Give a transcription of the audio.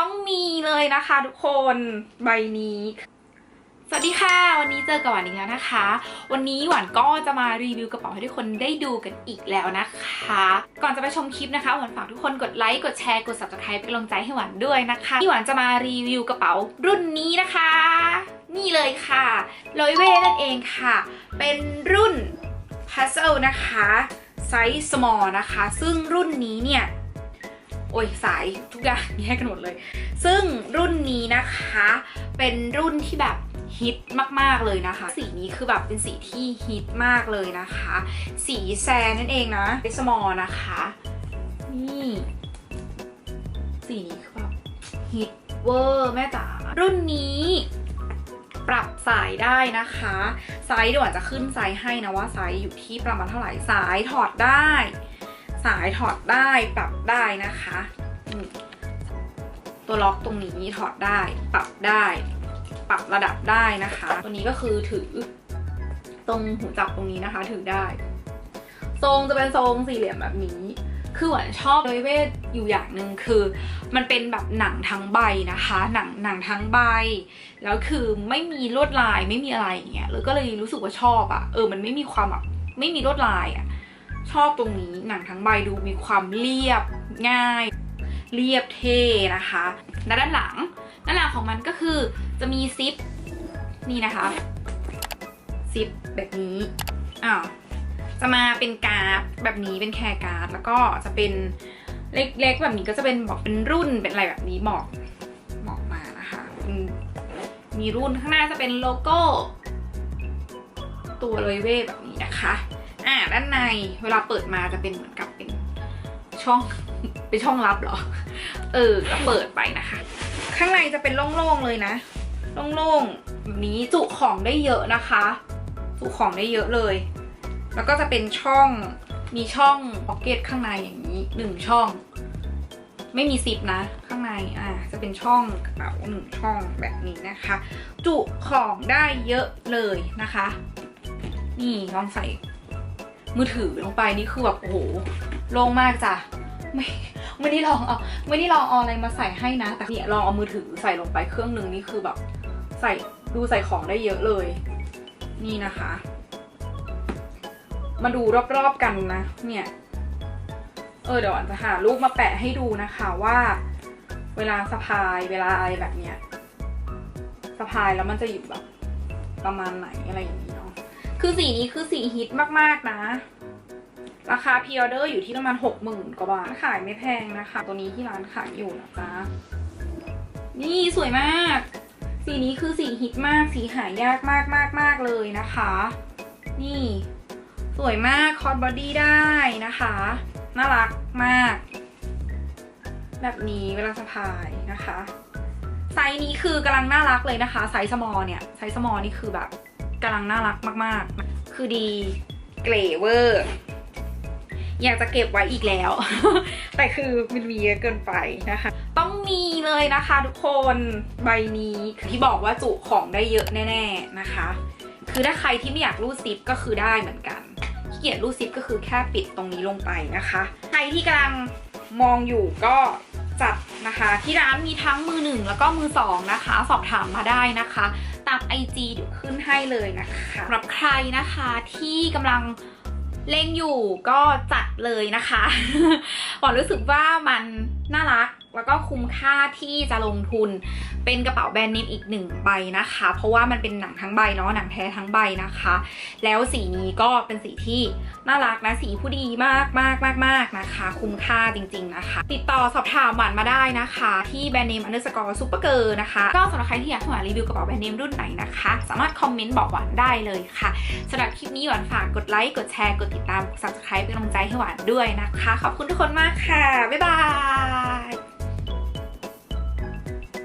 ต้องมีเลยนะคะทุกคนใบนี้สวัสดีค่ะ วันนี้เจอกับหวานอีกแล้วนะคะ วันนี้หวานก็จะมารีวิวกระเป๋าให้ทุกคนได้ดูกันอีกแล้วนะคะ ก่อนจะไปชมคลิปนะคะหวานฝากทุกคนกดไลค์กดแชร์กด subscribe เป็นกำลังใจให้หวานด้วยนะคะที่หวานจะมารีวิวกระเป๋ารุ่นนี้นะคะ นี่เลยค่ะลอยเว่นั่นเองค่ะ เป็นรุ่น Puzzle นะคะไซส์ small นะคะ ซึ่งรุ่นนี้เนี่ย โอ้ยสายทุกอย่างแยกกันหมดเลย ซึ่งรุ่นนี้นะคะเป็นรุ่นที่แบบฮิตมาก ๆ เลยนะคะ สีนี้คือแบบเป็นสีที่ฮิตมากเลยนะคะ สีแซนนั่นเองนะเ s สมอลนะคะ นี่ สีนี้คือแบบฮิตเวอร์แม่จ๋ารุ่นนี้ปรับสายได้นะคะไซส์เดี๋ยวนจะขึ้นไซส์ให้นะว่าไซส์อยู่ที่ประมาณเท่าไหร่สายถอดได้ สายถอดได้ปรับได้นะคะตัวล็อกตรงนี้ถอดได้ ปรับได้ ปรับระดับได้นะคะ ตัวนี้ก็คือถือตรงหูจับตรงนี้นะคะ ถือได้ ทรงจะเป็นทรงสี่เหลี่ยมแบบนี้ คือหวานชอบเลยเวทอยู่อย่างหนึ่งคือ มันเป็นแบบหนังทั้งใบนะคะ หนังหนังทั้งใบ แล้วคือไม่มีลวดลายไม่มีอะไรอย่างเงี้ยแล้วก็เลยรู้สึกว่าชอบอะ่ะเออมันไม่มีความแบบไม่มีลวดลายอะ่ะ ชอบตรงนี้หนังทั้งใบดูมีความเรียบง่าย เรียบเท่นะคะและด้านหลังด้านหลังของมันก็คือจะมีซิปนี่นะคะซิปแบบนี้อ้าวจะมาเป็นการ์ดแบบนี้เป็นแคร์การ์ดแล้วก็จะเป็นเล็กๆแบบนี้ก็จะเป็นบอกเป็นรุ่นเป็นอะไรแบบนี้บอกบอกมานะคะมีรุ่นข้างหน้าจะเป็นโลโก้ ตัวเลยเว่แบบนี้นะคะ ด้านในเวลาเปิดมาจะเป็นเหมือนกับเป็นช่องเป็นช่องลับเหรอ เออก็เปิดไปนะคะ ข้างในจะเป็นโล่งๆเลยนะ โล่งๆแบบนี้จุของได้เยอะนะคะ จุของได้เยอะเลย แล้วก็จะเป็นช่องมีช่องพ็อกเก็ตข้างในอย่างนี้หนึ่งช่อง ไม่มีซิปนะ ข้างในอ่าจะเป็นช่องกระเป๋าหนึ่งช่องแบบนี้นะคะ จุของได้เยอะเลยนะคะ นี่ลองใส่ มือถือลงไปนี่คือแบบโอ้โหโล่งมากจ้ะไม่ไม่ได้ลองเอาไม่ได้ลองเอาอะไรมาใส่ให้นะ แต่เนี่ยลองเอามือถือใส่ลงไปเครื่องหนึ่งนี่คือแบบ ใส่ดูใส่ของได้เยอะเลย นี่นะคะ มาดูรอบๆกันนะ เนี่ย เออเดี๋ยวอันจะหารูปมาแปะให้ดูนะคะว่า เวลาสะพายเวลาอะไรแบบเนี้ยสะพายแล้วมันจะอยู่แบบประมาณไหนอะไรอย่างนี้ คือสีนี้คือสีฮิตมากๆนะ ราคาพ r ออเดอร์อยู่ที่ประมาณหกหมื่นกว่าบาท ขายไม่แพงนะคะ ตัวนี้ที่ร้านขายอยู่นะจ๊ะ นี่สวยมาก สีนี้คือสีฮิตมาก สีหายากมากมากมากเลยนะคะ นี่ สวยมาก คอร์ดบอดี้ได้นะคะ น่ารักมาก แบบนี้เวลาสะพายนะคะ ไซส์นี้คือกำลังน่ารักเลยนะคะ ไซส์สมอลเนี่ย ไซส์สมอลนี่คือแบบ กำลังน่ารักมากๆ คือดีเกรเวอร์อยากจะเก็บไว้อีกแล้ว แต่คือมันมีเยอะเกินไปนะคะ ต้องมีเลยนะคะทุกคนใบนี้ที่บอกว่าจุของได้เยอะแน่ๆนะคะ คือถ้าใครที่ไม่อยากรูดซิปก็คือได้เหมือนกันขี้เกียจรูดซิปก็คือแค่ปิดตรงนี้ลงไปนะคะ ใครที่กำลังมองอยู่ก็จัดนะคะ ที่ร้านมีทั้งมือหนึ่งแล้วก็มือสองนะคะ สอบถามมาได้นะคะ ตาม IG เดี๋ยวขึ้นให้เลยนะคะสำหรับใครนะคะที่กำลังเล่งอยู่ก็จัดเลยนะคะหวานรู้สึกว่ามันน่ารัก แล้วก็คุ้มค่าที่จะลงทุนเป็นกระเป๋าแบรนด์เนมอีกหนึ่งใบนะคะ เพราะว่ามันเป็นหนังทั้งใบเนาะหนังแท้ทั้งใบนะคะ แล้วสีนี้ก็เป็นสีที่น่ารักนะสีผู้ดีมากมากมากมากนะคะ คุ้มค่าจริง ๆนะคะ ติดต่อสอบถามหวานมาได้นะคะ ที่แบรนด์เนมอันเดอร์สกอร์ซูเปอร์เกอร์นะคะก็สำหรับใครที่อยากหวานรีวิวกระเป๋าแบรนด์เนมรุ่นไหนนะคะ สามารถคอมเมนต์บอกหวานได้เลยค่ะสำหรับคลิปนี้หวานฝากกดไลค์กดแชร์กดติดตามกด subscribe เป็นกำลังใจให้หวานด้วยนะคะ ขอบคุณทุกคนมากค่ะบ๊ายบาย